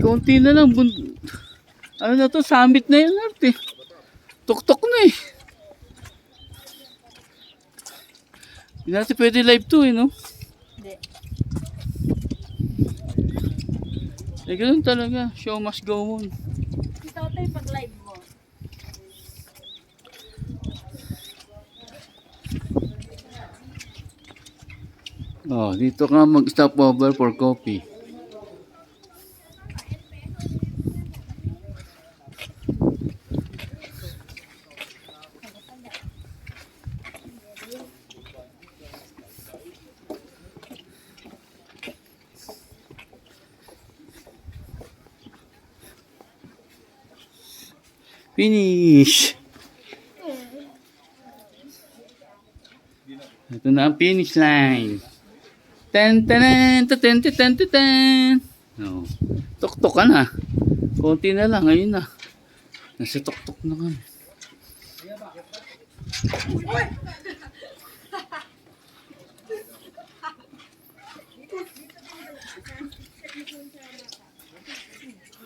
Konti na lang. Bun- ano na to? Summit na yun, arte. Tuktok na eh. Hindi natin pwede live to eh, no? Hindi. Eh, ganun talaga. Show must go on. Si Totoy pag live mo. Oh, dito ka mag-stop over for coffee. Finish! Ito na ang finish line. Ten, ten, ten, ten, ten, ten, ten. No. Oh. Tuktok ka na. Konti na lang, ngayon na. Nasa tuktok na kami. Uy!